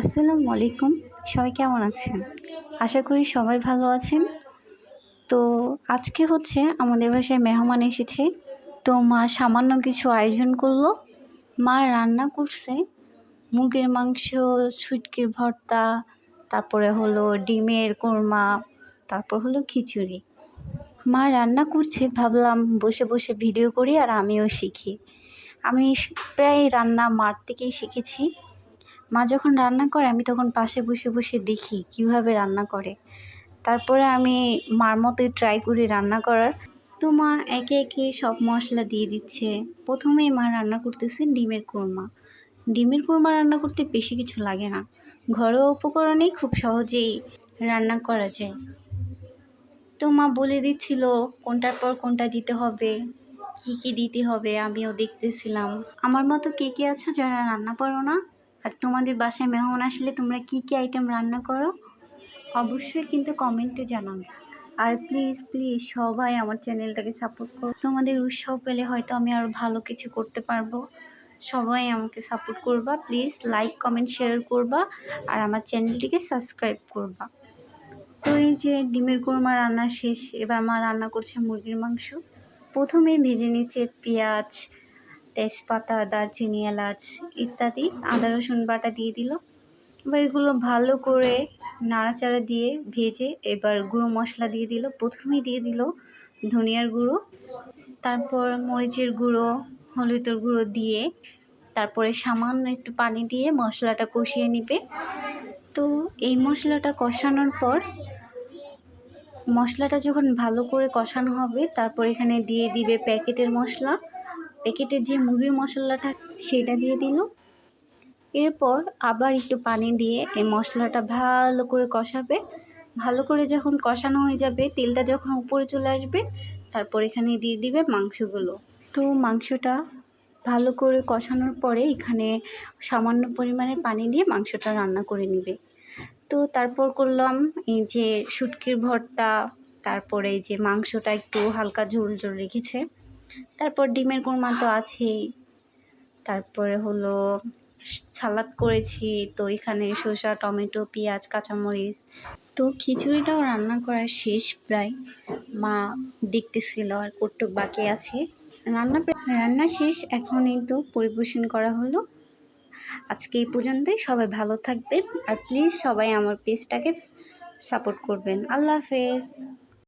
আসসালামু আলাইকুম। সবাই কেমন আছেন? আশা করি সবাই ভালো আছেন। তো আজকে হচ্ছে আমাদের বাসায় মেহমান এসেছে। তো মা সামান্য কিছু আয়োজন করল। মা রান্না করছে। মুরগির মাংস ছুটকির ভর্তা, তারপরে হলো ডিমের কোরমা, তারপর হলো খিচুড়ি। মা রান্না করছে, ভাবলাম বসে বসে ভিডিও করি আর আমিও শিখি। আমি প্রায় রান্না মার থেকেই শিখেছি। মা যখন রান্না করে, আমি তখন পাশে বসে বসে দেখি কীভাবে রান্না করে। তারপরে আমি মার মতোই ট্রাই করি রান্না করার। তো মা একে একে সব মশলা দিয়ে দিচ্ছে। প্রথমেই মা রান্না করতেছে ডিমের কোরমা। ডিমের কোরমা রান্না করতে বেশি কিছু লাগে না। ঘরোয়া উপকরণেই খুব সহজেই রান্না করা যায়। তো মা বলে দিচ্ছিল, কোনটার পর কোনটা দিতে হবে? কি কি দিতে হবে? আমিও দেখতেছিলাম। আমার মতো কে কে আছো যারা রান্না পারো না আর তোমাদের বাসায় মেহমান আসলে তোমরা কি কি আইটেম রান্না করো? অবশ্যই কিন্তু কমেন্টে জানাবে। আর প্লিজ প্লিজ সবাই আমার চ্যানেলটাকে সাপোর্ট করো। তোমাদের উৎসাহ পেলে হয়তো আমি আরও ভালো কিছু করতে পারব। সবাই আমাকে সাপোর্ট করবা। প্লিজ লাইক কমেন্ট শেয়ার করবা। আর আমার চ্যানেলটিকে সাবস্ক্রাইব করবা। তো এই যে ডিমের কোরমা রান্না শেষ, এবার মা রান্না করছে মুরগির মাংস। প্রথমেই ভেজে নিচ্ছে পেঁয়াজ তেজপাতা, দারচিনি, এলাচ ইত্যাদি আদা, রসুন বাটা দিয়ে দিল। এবার এগুলো ভালো করে নাড়াচাড়া দিয়ে ভেজে এবার গুঁড়ো মশলা দিয়ে দিল। প্রথমেই দিয়ে দিল ধনিয়ার গুঁড়ো, তারপর মরিচের গুঁড়ো, হলুদের গুঁড়ো দিয়ে তারপরে সামান্য একটু পানি দিয়ে মশলাটা কষিয়ে নিবে। তো এই মশলাটা কষানোর পর মশলাটা যখন ভালো করে কষানো হবে, তারপর এখানে দিয়ে দিবে প্যাকেটের মশলা। প্যাকেটের যে মুরগির মশলাটা সেটা দিয়ে দিল। এরপর আবার একটু পানি দিয়ে এই মশলাটা ভালো করে কষাবে। ভালো করে যখন কষানো হয়ে যাবে, তেলটা যখন উপরে চলে আসবে, তারপর এখানে দিয়ে দিবে মাংসগুলো। তো মাংসটা ভালো করে কষানোর পরে এখানে সামান্য পরিমাণে পানি দিয়ে মাংসটা রান্না করে নিবে। তো তারপর করলাম এই যে শুটকির ভর্তা, তারপরে এই যে মাংসটা একটু হালকা ঝোল ঝোল রেখেছে। তারপর ডিমের কোরমা তো আছেই। তারপরে হলো সালাদ করেছি, তো এখানে শসা, টমেটো, পেঁয়াজ, কাঁচামরিচ। তো খিচুড়িটাও রান্না করার শেষ প্রায়। মা দেখতেছিল আর কটুক বাকি আছে। রান্না রান্না শেষ এখনই তো পরিবেশন করা হলো। আজকে এই পর্যন্তই, সবাই ভালো থাকবেন। আর প্লিজ সবাই আমার পেজটাকে সাপোর্ট করবেন। আল্লাহ হাফেজ।